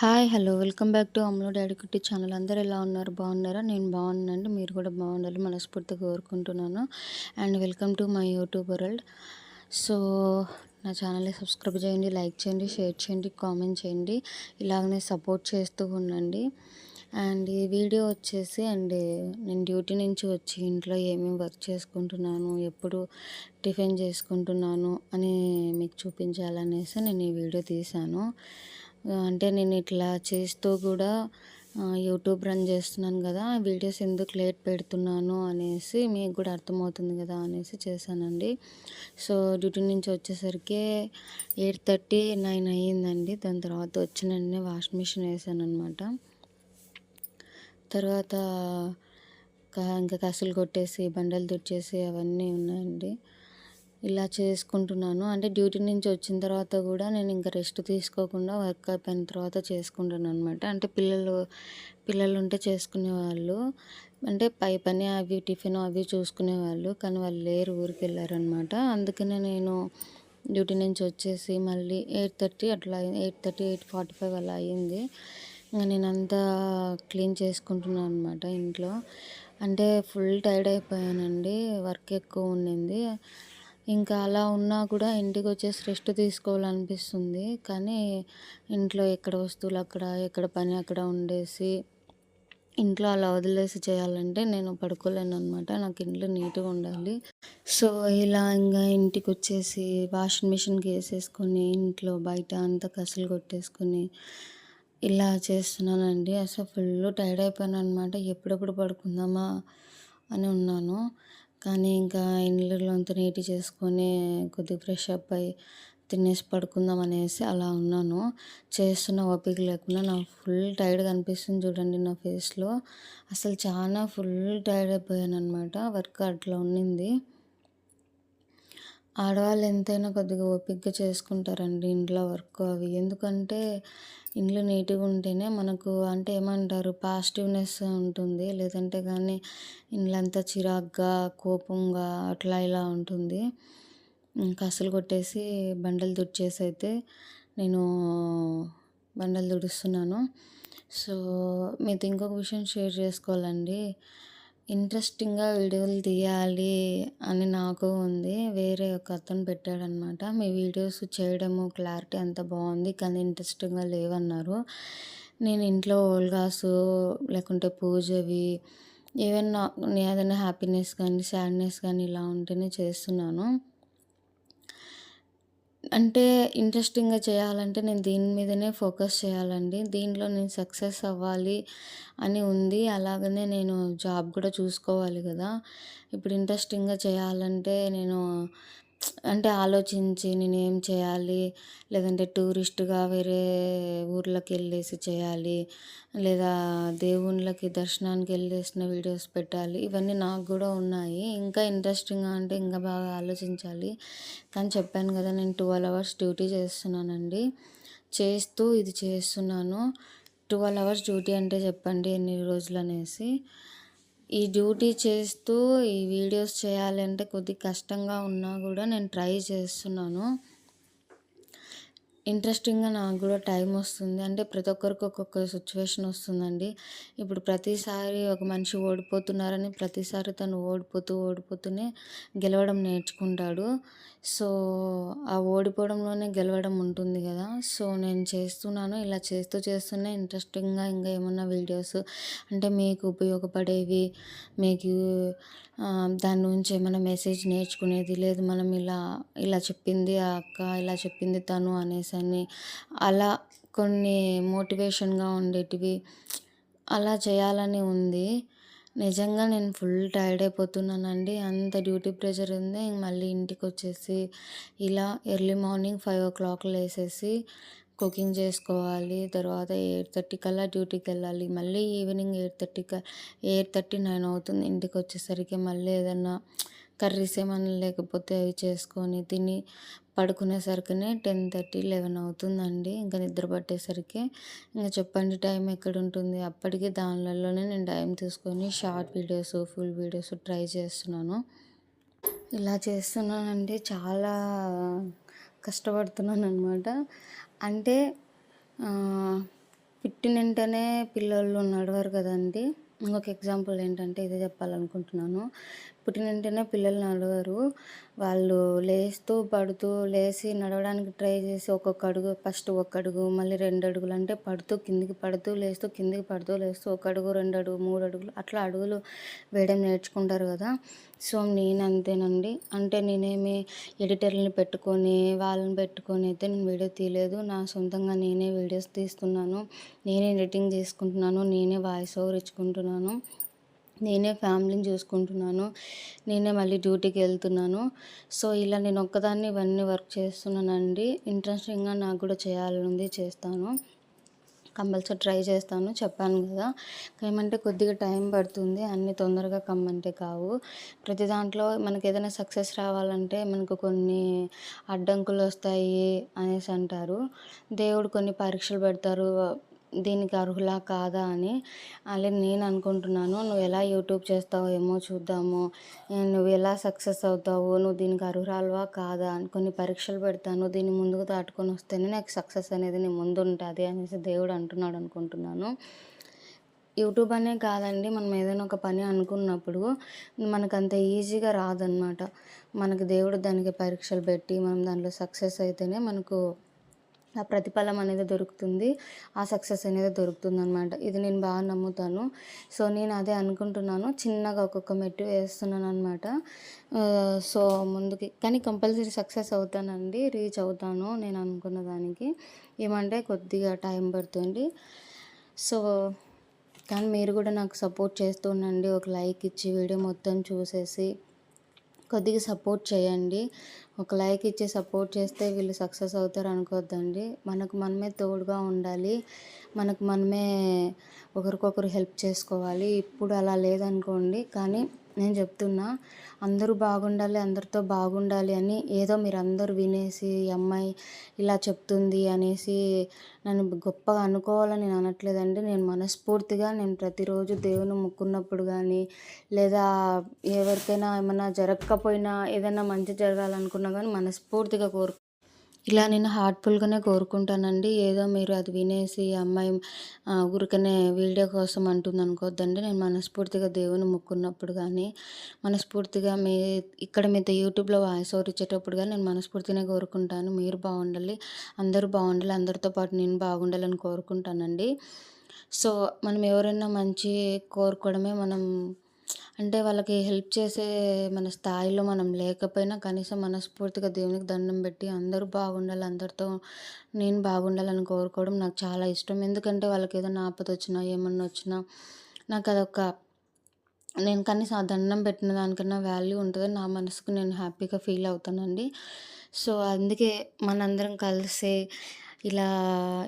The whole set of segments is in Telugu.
Hi hello. Welcome back to అమ్లో daddy కుట్టి ఛానల్. అందరూ ఎలా ఉన్నారు? బాగున్నారా? నేను బాగున్నానండి. మీరు కూడా బాగుండాలి మనస్ఫూర్తిగా కోరుకుంటున్నాను. And welcome to my YouTube world. So నా ఛానల్ని సబ్స్క్రైబ్ చేయండి లైక్ చేయండి షేర్ చేయండి కామెంట్ చేయండి. ఇలాగనే సపోర్ట్ చేస్తూ ఉండండి. అండ్ ఈ వీడియో వచ్చేసి అండ్ నేను డ్యూటీ నుంచి వచ్చి ఇంట్లో ఏమేమి వర్క్ చేసుకుంటున్నాను ఎప్పుడు టిఫిన్ చేసుకుంటున్నాను అని మీకు చూపించాలనేసి నేను ఈ వీడియో తీశాను. అంటే నేను ఇట్లా చేస్తూ కూడా యూట్యూబ్ రన్ చేస్తున్నాను కదా వీడియోస్ ఎందుకు లేట్ పెడుతున్నాను అనేసి మీకు కూడా అర్థమవుతుంది కదా అనేసి చేశానండి. సో డ్యూటీ నుంచి వచ్చేసరికి ఎయిట్ థర్టీ నైన్ అయ్యిందండి. దాని తర్వాత వచ్చిన వాష్ మిషన్ వేసాను అనమాట తర్వాత ఇంకా కసులు కొట్టేసి బండలు తుడిచేసి అవన్నీ ఉన్నాయండి. ఇలా చేసుకుంటున్నాను. అంటే డ్యూటీ నుంచి వచ్చిన తర్వాత కూడా నేను ఇంకా రెస్ట్ తీసుకోకుండా వర్క్ అయిపోయిన తర్వాత చేసుకుంటాను అనమాట అంటే పిల్లలు పిల్లలు ఉంటే చేసుకునేవాళ్ళు. అంటే పై పని అవి టిఫిన్ అవి చూసుకునేవాళ్ళు. కానీ వాళ్ళు లేరు ఊరికి వెళ్ళారనమాట అందుకనే నేను డ్యూటీ నుంచి వచ్చేసి మళ్ళీ ఎయిట్ థర్టీ అట్లా eight thirty eight forty five అలా అయ్యింది ఇంకా నేను అంతా క్లీన్ చేసుకుంటున్నాను అనమాట ఇంట్లో. అంటే ఫుల్ టైర్డ్ అయిపోయానండి. వర్క్ ఎక్కువ ఉండింది. ఇంకా అలా ఉన్నా కూడా ఇంటికి వచ్చేసి రెస్ట్ తీసుకోవాలనిపిస్తుంది. కానీ ఇంట్లో ఎక్కడ వస్తువులు అక్కడ ఎక్కడ పని అక్కడ ఉండేసి ఇంట్లో అలా వదిలేసి చేయాలంటే నేను పడుకోలేను అనమాట నాకు ఇంట్లో నీట్గా ఉండాలి. సో ఇలా ఇంకా ఇంటికి వచ్చేసి వాషింగ్ మిషన్కి వేసేసుకొని ఇంట్లో బయట అంతా కసలు కొట్టేసుకొని ఇలా చేస్తున్నానండి. అసలు ఫుల్ టైర్డ్ అయిపోయాను అనమాట ఎప్పుడెప్పుడు పడుకుందామా అని ఉన్నాను. కానీ ఇంకా ఇండ్లలో అంతా నీటి చేసుకొని కొద్దిగా ఫ్రెష్ అప్ అయ్యి తినేసి పడుకుందాం అనేసి అలా ఉన్నాను. చేస్తున్న ఓపిక లేకుండా నాకు ఫుల్ టైర్డ్గా అనిపిస్తుంది చూడండి నా ఫేస్లో. అసలు చాలా ఫుల్ టైర్డ్ అయిపోయాను అనమాట వర్క్ అట్లా ఉండింది ఆడవాళ్ళు ఎంతైనా కొద్దిగా ఓపికగా చేసుకుంటారండి ఇంట్లో వర్క్ అవి. ఎందుకంటే ఇండ్లు నీట్గా ఉంటేనే మనకు అంటే ఏమంటారు పాజిటివ్నెస్ ఉంటుంది. లేదంటే కానీ ఇండ్లంతా చిరాగ్గా కోపంగా అట్లా ఇలా ఉంటుంది. కసులు కొట్టేసి బండలు తుడిచేసి అయితే నేను బండలు తుడుస్తున్నాను. సో మీతో ఇంకొక విషయం షేర్ చేసుకోవాలండి. ఇంట్రెస్టింగ్గా వీడియోలు తీయాలి అని నాకు ఉంది. వేరే ఒక అతను పెట్టాడనమాట. మీ వీడియోస్ చేయడము క్లారిటీ అంత బాగుంది కానీ ఇంట్రెస్టింగ్గా లేవన్నారు. నేను ఇంట్లో ఓల్గాసు లేకుంటే పూజవి ఏవైనా ఏదైనా హ్యాపీనెస్ కానీ సాడ్నెస్ కానీ ఇలా ఉంటేనే చేస్తున్నాను. అంటే ఇంట్రెస్టింగ్గా చేయాలంటే నేను దీని మీదనే ఫోకస్ చేయాలండి. దీంట్లో నేను సక్సెస్ అవ్వాలి అని ఉంది. అలాగనే నేను జాబ్ కూడా చూసుకోవాలి కదా. ఇప్పుడు ఇంట్రెస్టింగ్గా చేయాలంటే నేను అంటే ఆలోచించి నేను ఏం చేయాలి? లేదంటే టూరిస్ట్గా వేరే ఊర్లోకి వెళ్ళేసి చేయాలి. లేదా దేవుళ్ళకి దర్శనానికి వెళ్ళేసిన వీడియోస్ పెట్టాలి. ఇవన్నీ నాకు కూడా ఉన్నాయి. ఇంకా ఇంట్రెస్టింగ్గా అంటే ఇంకా బాగా ఆలోచించాలి. కానీ చెప్పాను కదా నేను ట్వెల్వ్ అవర్స్ డ్యూటీ చేస్తున్నానండి. చేస్తూ ఇది చేస్తున్నాను. ట్వెల్వ్ అవర్స్ డ్యూటీ అంటే చెప్పండి ఎన్ని రోజులు అనేసి ఈ డ్యూటీ చేస్తూ ఈ వీడియోస్ చేయాలంటే కొద్దిగా కష్టంగా ఉన్నా కూడా నేను ట్రై చేస్తున్నాను. ఇంట్రెస్టింగ్గా నాకు కూడా టైం వస్తుంది. అంటే ప్రతి ఒక్కరికి ఒక్కొక్క సిచ్యువేషన్ వస్తుందండి. ఇప్పుడు ప్రతిసారి ఒక మనిషి ఓడిపోతున్నారని ప్రతిసారి తను ఓడిపోతూ ఓడిపోతూనే గెలవడం నేర్చుకుంటాడు. సో ఆ ఓడిపోవడంలోనే గెలవడం ఉంటుంది కదా. సో నేను చేస్తున్నాను ఇలా చేస్తూ చేస్తూనే ఇంట్రెస్టింగ్గా ఇంకా ఏమన్నా వీడియోస్ అంటే మీకు ఉపయోగపడేవి మీకు దాని నుంచి ఏమైనా మెసేజ్ నేర్చుకునేది లేదు మనం ఇలా ఇలా చెప్పింది ఆ అక్క ఇలా చెప్పింది తను అనేసి అని అలా కొన్ని మోటివేషన్గా ఉండేటివి అలా చేయాలని ఉంది. నిజంగా నేను ఫుల్ టైర్డ్ అయిపోతున్నానండి. అంత డ్యూటీ ప్రెషర్ ఉంది. మళ్ళీ ఇంటికి వచ్చేసి ఇలా early morning five o'clock లేసేసి కుకింగ్ చేసుకోవాలి. తర్వాత ఎయిట్ థర్టీ కల్లా డ్యూటీకి వెళ్ళాలి మళ్ళీ evening eight thirty eight thirty nine అవుతుంది ఇంటికి వచ్చేసరికి మళ్ళీ ఏదన్నా కర్రీస్ ఏమైనా లేకపోతే అవి చేసుకొని తిని పడుకునేసరికినే టెన్ థర్టీ లెవెన్ అవుతుందండి. ఇంకా నిద్ర పట్టేసరికి ఇంకా చెప్పండి టైం ఎక్కడ ఉంటుంది అప్పటికి దానిలలోనే నేను టైం తీసుకొని short videos full videos try చేస్తున్నాను. ఇలా చేస్తున్నానంటే చాలా కష్టపడుతున్నాను అనమాట అంటే పుట్టిన వెంటనే పిల్లలు నడవరు కదండి. ఇంకొక ఎగ్జాంపుల్ ఏంటంటే ఇదే చెప్పాలనుకుంటున్నాను. పుట్టిన వెంటనే పిల్లలు నడవరు. వాళ్ళు లేస్తూ, పడుతూ, లేచి నడవడానికి ట్రై చేసి ఒక్కొక్క అడుగు ఫస్ట్ ఒక అడుగు, మళ్ళీ రెండు అడుగులు అంటే పడుతూ కిందికి పడుతూ, లేస్తూ కిందికి పడుతూ, లేస్తూ ఒక అడుగు, రెండు అడుగు, మూడు అడుగులు అట్లా అడుగులు వేయడం నేర్చుకుంటారు కదా! సో, నేను అంతేనండి. అంటే నేనేమి ఎడిటర్‌లని పెట్టుకొని, వాళ్ళని పెట్టుకొని అయితే నేను వీడియో తీయలేదు. నా సొంతంగా నేనే వీడియోస్ తీస్తున్నాను. నేనే ఎడిటింగ్ చేసుకుంటున్నాను. నేనే వాయిస్ ఓవర్ ఇచ్చుకుంటున్నాను. నేనే ఫ్యామిలీని చూసుకుంటున్నాను. నేనే మళ్ళీ డ్యూటీకి వెళ్తున్నాను. సో, ఇలా నేను ఒక్కదాన్ని ఇవన్నీ వర్క్ చేస్తున్నానండి. ఇంట్రెస్టింగ్‌గా నాకు కూడా చేయాలని ఉంది. చేస్తాను. కంపల్సరీ ట్రై చేస్తాను. చెప్పాను కదా! ఏమంటే కొద్దిగా టైం పడుతుంది. అన్ని తొందరగా కమ్మంటే కావు. ప్రతి దాంట్లో మనకి ఏదైనా సక్సెస్ రావాలంటే మనకు కొన్ని అడ్డంకులు వస్తాయి అనేసి అంటారు. దేవుడు కొన్ని పరీక్షలు పెడతారు. దీనికి అర్హులా కాదా అని. అలా నేను అనుకుంటున్నాను. నువ్వు ఎలా యూట్యూబ్ చేస్తావో ఏమో చూద్దాము. నువ్వు ఎలా సక్సెస్ అవుతావు. నువ్వు దీనికి అర్హురాలువా కాదా అని కొన్ని పరీక్షలు పెడతాను. దీన్ని ముందుకు దాటుకొని వస్తేనే నాకు సక్సెస్ అనేది నీ ముందు ఉంటుంది అనేసి దేవుడు అంటున్నాడు అనుకుంటున్నాను. యూట్యూబ్ అనే కాదండి. మనం ఏదైనా ఒక పని అనుకున్నప్పుడు మనకు అంత ఈజీగా రాదనమాట. మనకు దేవుడు దానికి పరీక్షలు పెట్టి మనం దాంట్లో సక్సెస్ అయితేనే మనకు ఆ ప్రతిఫలం అనేది దొరుకుతుంది. ఆ సక్సెస్ అనేది దొరుకుతుంది అనమాట ఇది నేను బాగా నమ్ముతాను. సో, నేను అదే అనుకుంటున్నాను. చిన్నగా ఒక్కొక్క మెట్టు వేస్తున్నాను అనమాట సో, ముందుకి కానీ కంపల్సరీ సక్సెస్ అవుతానండి. రీచ్ అవుతాను నేను అనుకున్న దానికి. ఏమంటే కొద్దిగా టైం పడుతుంది. సో, కానీ మీరు కూడా నాకు సపోర్ట్ చేస్తూ ఉండండి. ఒక లైక్ ఇచ్చి వీడియో మొత్తం చూసేసి కొద్దిగా సపోర్ట్ చేయండి. ఒక లైక్ ఇచ్చి సపోర్ట్ చేస్తే వీళ్ళు సక్సెస్ అవుతారు అనుకోవద్దండి. మనకు మనమే తోడుగా ఉండాలి. మనకు మనమే ఒకరికొకరు హెల్ప్ చేసుకోవాలి. ఇప్పుడు అలా లేదనుకోండి. కానీ నేను చెప్తున్నా అందరూ బాగుండాలి. అందరితో బాగుండాలి అని ఏదో మీరందరూ వినేసి ఈ అమ్మాయి ఇలా చెప్తుంది అనేసి నన్ను గొప్పగా అనుకోవాలని నేను అనట్లేదండి. నేను మనస్ఫూర్తిగా నేను ప్రతిరోజు దేవుని మొక్కున్నప్పుడు కానీ లేదా ఎవరికైనా ఏమైనా జరగకపోయినా ఏదైనా మంచి జరగాలనుకున్నా కానీ మనస్ఫూర్తిగా కోరు ఇలా నేను హార్ట్‌ఫుల్‌గానే కోరుకుంటానండి. ఏదో మీరు అది వినేసి అమ్మాయి ఊరికనే వీడియో కోసం అంటుందనుకోవద్దండి. నేను మనస్ఫూర్తిగా దేవుని ముక్కున్నప్పుడు కానీ మనస్ఫూర్తిగా మీ ఇక్కడ మీతో యూట్యూబ్‌లో వాయిస్ ఓవర్ ఇచ్చేటప్పుడు కానీ నేను మనస్ఫూర్తిగానే కోరుకుంటాను. మీరు బాగుండాలి. అందరూ బాగుండాలి. అందరితో పాటు నేను బాగుండాలని కోరుకుంటానండి. సో, మనం ఎవరైనా మంచి కోరుకోవడమే మనం అంటే వాళ్ళకి హెల్ప్ చేసే మన స్థాయిలో మనం లేకపోయినా కనీసం మనస్ఫూర్తిగా దేవునికి దండం పెట్టి అందరూ బాగుండాలి. అందరితో నేను బాగుండాలని కోరుకోవడం నాకు చాలా ఇష్టం. ఎందుకంటే వాళ్ళకి ఏదైనా ఆపద వచ్చినా ఏమన్నా వచ్చినా నాకు అదొక నేను కనీసం ఆ దండం పెట్టిన దానికన్నా వాల్యూ ఉంటుంది నా మనసుకు నేను హ్యాపీగా ఫీల్ అవుతానండి. సో, అందుకే మనందరం కలిసి ఇలా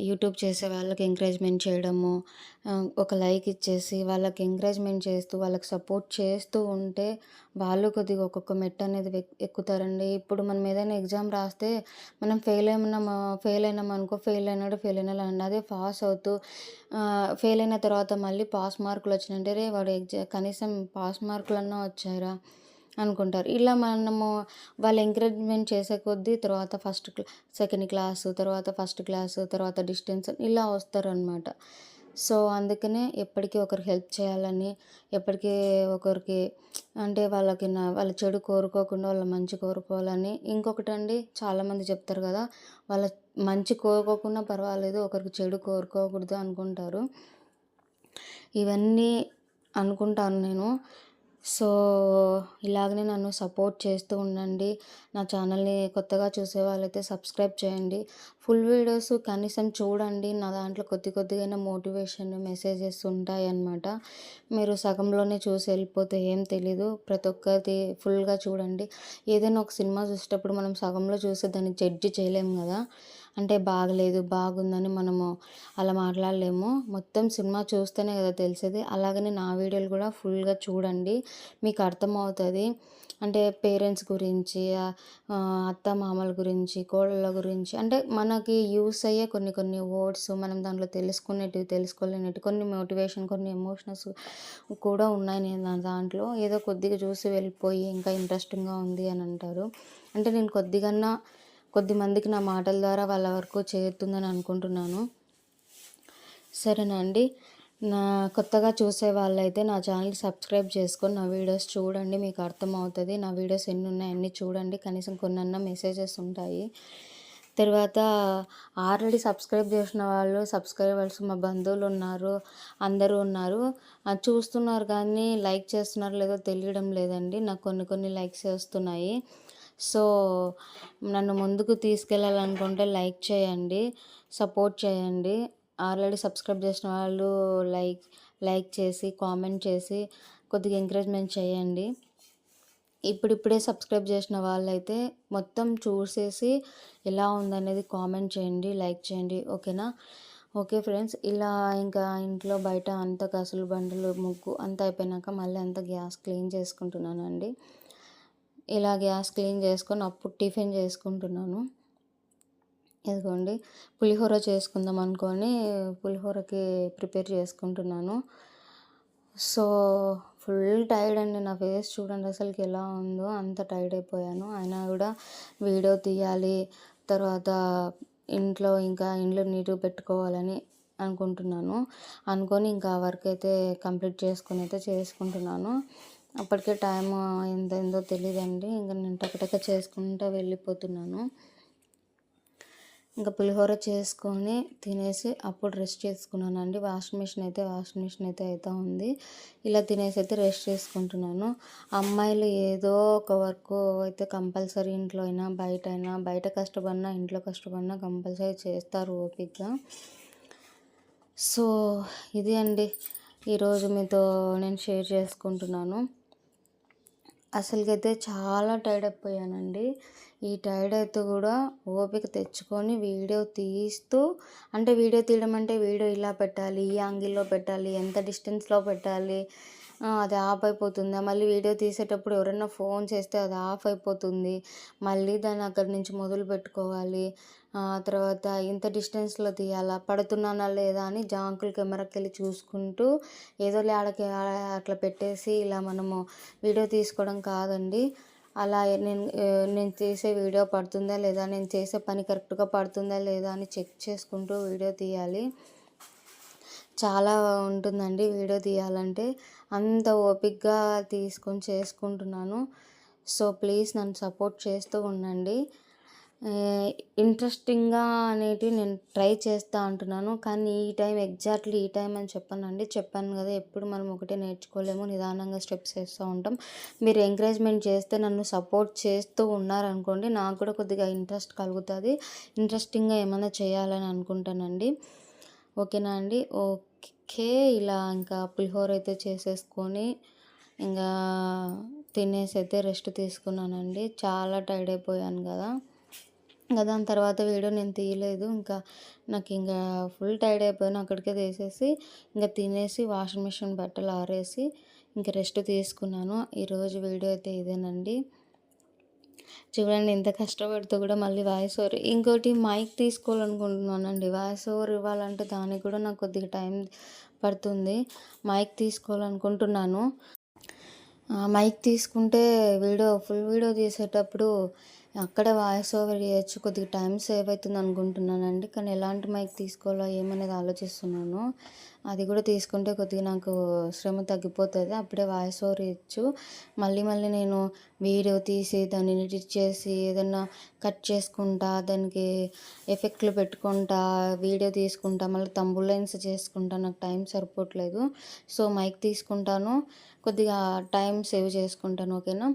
యూట్యూబ్ చేసే వాళ్ళకి ఎంకరేజ్‌మెంట్ చేయడము, ఒక లైక్ ఇచ్చేసి వాళ్ళకి ఎంకరేజ్‌మెంట్ చేస్తూ, వాళ్ళకి సపోర్ట్ చేస్తూ ఉంటే వాళ్ళు కొద్దిగా ఒక్కొక్క మెట్ అనేది ఎక్కుతారండి. ఇప్పుడు మనం ఏదైనా ఎగ్జామ్ రాస్తే మనం ఫెయిల్ అయినా ఫెయిల్ అయినాం అనుకో ఫెయిల్ అయినాడు, ఫెయిల్ అయినాడు అదే పాస్ అవుతూ ఫెయిల్ అయిన తర్వాత మళ్ళీ పాస్ మార్కులు వచ్చినాయంటే రే వాడు ఎగ్జా కనీసం పాస్ మార్కులన్నా వచ్చారా అనుకుంటారు. ఇలా మనము వాళ్ళు ఎంకరేజ్‌మెంట్ చేసే కొద్దీ తర్వాత ఫస్ట్ సెకండ్ క్లాసు, తర్వాత ఫస్ట్ క్లాసు, తర్వాత డిస్టెన్స్ ఇలా వస్తారనమాట. సో, అందుకనే ఎప్పటికీ ఒకరికి హెల్ప్ చేయాలని, ఎప్పటికీ ఒకరికి అంటే వాళ్ళకి నా వాళ్ళ చెడు కోరుకోకుండా వాళ్ళ మంచి కోరుకోవాలని. ఇంకొకటండి చాలామంది చెప్తారు కదా! వాళ్ళ మంచి కోరుకోకున్నా పర్వాలేదు. ఒకరికి చెడు కోరుకోకూడదు అనుకుంటారు. ఇవన్నీ అనుకుంటాను నేను. సో, ఇలాగనే నన్ను సపోర్ట్ చేస్తూ ఉండండి. నా ఛానల్‌ని కొత్తగా చూసే వాళ్ళైతే సబ్స్క్రైబ్ చేయండి. ఫుల్ వీడియోస్ కనీసం చూడండి. నా దాంట్లో కొద్ది కొద్దిగా మోటివేషన్ మెసేజెస్ ఉంటాయన్నమాట. మీరు సగంలోనే చూసి వెళ్ళిపోతే ఏం తెలీదు. ప్రతి ఒక్కటి ఫుల్‌గా చూడండి. ఏదైనా ఒక సినిమా చూసేటప్పుడు మనం సగంలో చూసి దాన్ని జడ్జ్ చేయలేము కదా! అంటే బాగలేదు, బాగుందని మనము అలా మాట్లాడలేము. మొత్తం సినిమా చూస్తేనే కదా తెలిసేది. అలాగనే నా వీడియోలు కూడా ఫుల్‌గా చూడండి. మీకు అర్థమవుతుంది అంటే పేరెంట్స్ గురించి అత్త మామల గురించి, కోడళ్ళ గురించి అంటే మనకి యూస్ అయ్యే కొన్ని కొన్ని వర్డ్స్ మనం దాంట్లో తెలుసుకునేటివి, తెలుసుకోలేనిటివి కొన్ని మోటివేషన్, కొన్ని ఎమోషనల్స్ కూడా ఉన్నాయి నేను దాంట్లో. ఏదో కొద్దిగా చూసి వెళ్ళిపోయి ఇంకా ఇంట్రెస్టింగ్‌గా ఉంది అని అంటారు. అంటే నేను కొద్దిగన్నా కొద్ది మందికి నా మాటల ద్వారా వాళ్ళ వరకు చేరుతుందని అనుకుంటున్నాను. సరేనండి. సరేనా అండి నా కొత్తగా చూసే వాళ్ళైతే నా ఛానల్ సబ్స్క్రైబ్ చేసుకొని నా వీడియోస్ చూడండి మీకు అర్థమవుతుంది. నా వీడియోస్ ఎన్ని ఉన్నాయి అన్నీ చూడండి. కనీసం కొన్నన్నా మెసేజెస్ ఉంటాయి. తర్వాత ఆల్రెడీ సబ్స్క్రైబ్ చేసిన వాళ్ళు సబ్స్క్రైబర్స్ మా బంధువులు ఉన్నారు అందరూ ఉన్నారు. అది చూస్తున్నారు కానీ లైక్ చేస్తున్నారో లేదో తెలియడం లేదండి. నాకు కొన్ని కొన్ని లైక్స్ వస్తున్నాయి. సో నన్ను ముందుకు తీసుకెళ్ళాలనుకుంటే లైక్ చేయండి సపోర్ట్ చేయండి. ఆల్రెడీ సబ్స్క్రైబ్ చేసిన వాళ్ళు లైక్ లైక్ చేసి కామెంట్ చేసి కొద్దిగా ఎంకరేజ్మెంట్ చేయండి. ఇప్పుడిప్పుడే సబ్స్క్రైబ్ చేసిన వాళ్ళైతే మొత్తం చూసేసి ఎలా ఉందనేది కామెంట్ చేయండి లైక్ చేయండి. ఓకేనా? ఓకే ఫ్రెండ్స్ ఇలా ఇంకా ఇంట్లో బయట అంత కసులు బండలు ముగ్గు అంతా అయిపోయినాక మళ్ళీ అంతా గ్యాస్ క్లీన్ చేసుకుంటున్నానండి. ఇలా గ్యాస్ క్లీన్ చేసుకొని అప్పుడు టిఫిన్ చేసుకుంటున్నాను. ఇదిగోండి పులిహోర చేసుకుందాం అనుకొని పులిహోరకి ప్రిపేర్ చేసుకుంటున్నాను. సో ఫుల్ టైర్డ్ అండి నా ఫేస్. చూడండి అసలుకి ఎలా ఉందో అంత టైర్డ్ అయిపోయాను. అయినా కూడా వీడియో తీయాలి తర్వాత ఇంట్లో ఇంకా ఇంట్లో నీట్గా పెట్టుకోవాలని అనుకుంటున్నాను. అనుకొని ఇంకా వర్క్ అయితే కంప్లీట్ చేసుకొని అయితే చేసుకుంటున్నాను. అప్పటికే టైం ఎంత ఏందో తెలియదండి ఇంకా నేను టకటక చేసుకుంటూ వెళ్ళిపోతున్నాను. ఇంకా పులిహోర చేసుకొని తినేసి అప్పుడు రెస్ట్ చేసుకున్నాను అండి వాషింగ్ మిషన్ అయితే వాషింగ్ మిషన్ అయితే అవుతా ఉంది. ఇలా తినేసి అయితే రెస్ట్ చేసుకుంటున్నాను. అమ్మాయిలు ఏదో ఒక వర్క్ అయితే కంపల్సరీ ఇంట్లో అయినా బయట అయినా బయట కష్టపడినా ఇంట్లో కష్టపడినా కంపల్సరీ చేస్తారు ఓపిక్గా సో ఇది అండి. ఈరోజు మీతో నేను షేర్ చేసుకుంటున్నాను. అసలుకైతే చాలా టైర్డ్ అయిపోయానండి ఈ టైర్డ్ అయితే కూడా ఓపిక తెచ్చుకొని వీడియో తీస్తూ అంటే వీడియో తీయడం అంటే వీడియో ఇలా పెట్టాలి ఈ యాంగిల్లో పెట్టాలి ఎంత డిస్టెన్స్లో పెట్టాలి అది ఆఫ్ అయిపోతుందా? మళ్ళీ వీడియో తీసేటప్పుడు ఎవరైనా ఫోన్ చేస్తే అది ఆఫ్ అయిపోతుంది. మళ్ళీ దాన్ని అక్కడి నుంచి మొదలు పెట్టుకోవాలి. తర్వాత ఇంత డిస్టెన్స్లో తీయాలా? పడుతున్నానా లేదా అని జాంకుల కెమెరాకి వెళ్ళి చూసుకుంటూ ఏదో ఆడకి అట్లా పెట్టేసి ఇలా మనము వీడియో తీసుకోవడం కాదండి. అలా నేను నేను చేసే వీడియో పడుతుందా లేదా? నేను చేసే పని కరెక్ట్గా పడుతుందా లేదా అని చెక్ చేసుకుంటూ వీడియో తీయాలి. చాలా ఉంటుందండి వీడియో తీయాలంటే. అంత ఓపిక్గా తీసుకొని చేసుకుంటున్నాను. సో ప్లీజ్ నన్ను సపోర్ట్ చేస్తూ ఉండండి. ఇంట్రెస్టింగ్గా అనేటివి నేను ట్రై చేస్తూ అంటున్నాను. కానీ ఈ టైం ఎగ్జాక్ట్లీ ఈ టైం అని చెప్పానండి. చెప్పాను కదా ఎప్పుడు మనం ఒకటే నేర్చుకోలేము నిదానంగా స్టెప్స్ వేస్తూ ఉంటాం. మీరు ఎంకరేజ్మెంట్ చేస్తే నన్ను సపోర్ట్ చేస్తూ ఉన్నారనుకోండి నాకు కూడా కొద్దిగా ఇంట్రెస్ట్ కలుగుతుంది. ఇంట్రెస్టింగ్గా ఏమైనా చేయాలని అనుకుంటానండి. ఓకేనా అండి? ఓకే. ఓకే. ఇలా ఇంకా పులిహోర అయితే చేసేసుకొని ఇంకా తినేసి అయితే రెస్ట్ తీసుకున్నానండి. చాలా టైర్డ్ అయిపోయాను కదా. ఇంకా దాని తర్వాత వీడియో నేను తీయలేదు. ఇంకా నాకు ఇంకా ఫుల్ టైర్డ్ అయిపోయాను. అక్కడికే తీసేసి ఇంకా తినేసి వాషింగ్ మిషన్ బట్టలు ఆరేసి ఇంకా రెస్ట్ తీసుకున్నాను. ఈరోజు వీడియో అయితే ఇదేనండి. చూడండి ఎంత కష్టపడుతూ కూడా మళ్ళీ వాయిస్ ఓవర్ ఇంకోటి మైక్ తీసుకోవాలనుకుంటున్నానండి. వాయిస్ ఓవర్ ఇవ్వాలంటే దానికి కూడా నాకు కొద్దిగా టైం పడుతుంది. మైక్ తీసుకోవాలనుకుంటున్నాను. మైక్ తీసుకుంటే వీడియో ఫుల్ వీడియో తీసేటప్పుడు అక్కడే వాయిస్ ఓవర్ చేయొచ్చు కొద్దిగా టైం సేవ్ అవుతుంది అనుకుంటున్నానండి. కానీ ఎలాంటి మైక్ తీసుకోవాలో ఏమనేది ఆలోచిస్తున్నాను. అది కూడా తీసుకుంటే కొద్దిగా నాకు శ్రమ తగ్గిపోతుంది అప్పుడే వాయిస్ ఓవర్ ఇచ్చు మళ్ళీ మళ్ళీ నేను వీడియో తీసి దాన్ని ఎడిట్ చేసి ఏదన్నా కట్ చేసుకుంటా దానికి ఎఫెక్ట్లు పెట్టుకుంటా వీడియో తీసుకుంటా మళ్ళీ తంబులైన్స్ చేసుకుంటా నాకు టైం సరిపోవట్లేదు. సో మైక్ తీసుకుంటాను. కొద్దిగా టైం సేవ్ చేసుకుంటాను ఓకేనా?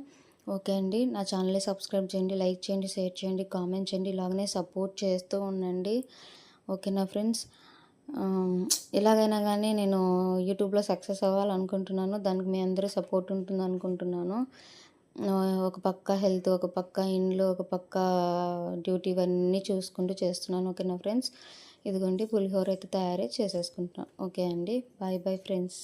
ఓకే అండి. నా ఛానల్ని సబ్స్క్రైబ్ చేయండి లైక్ చేయండి షేర్ చేయండి కామెంట్ చేయండి ఇలాగనే సపోర్ట్ చేస్తూ ఉండండి. ఓకేనా ఫ్రెండ్స్? ఎలాగైనా కానీ నేను యూట్యూబ్లో సక్సెస్ అవ్వాలనుకుంటున్నాను దానికి మీ అందరూ సపోర్ట్ ఉంటుంది అనుకుంటున్నాను. ఒక పక్క హెల్త్ ఒక పక్క ఇండ్లు ఒక పక్క డ్యూటీ ఇవన్నీ చూసుకుంటూ చేస్తున్నాను ఓకేనా ఫ్రెండ్స్? ఇదిగోండి పులిహోర అయితే తయారీ చేసేసుకుంటున్నాను ఓకే అండి. Bye bye friends.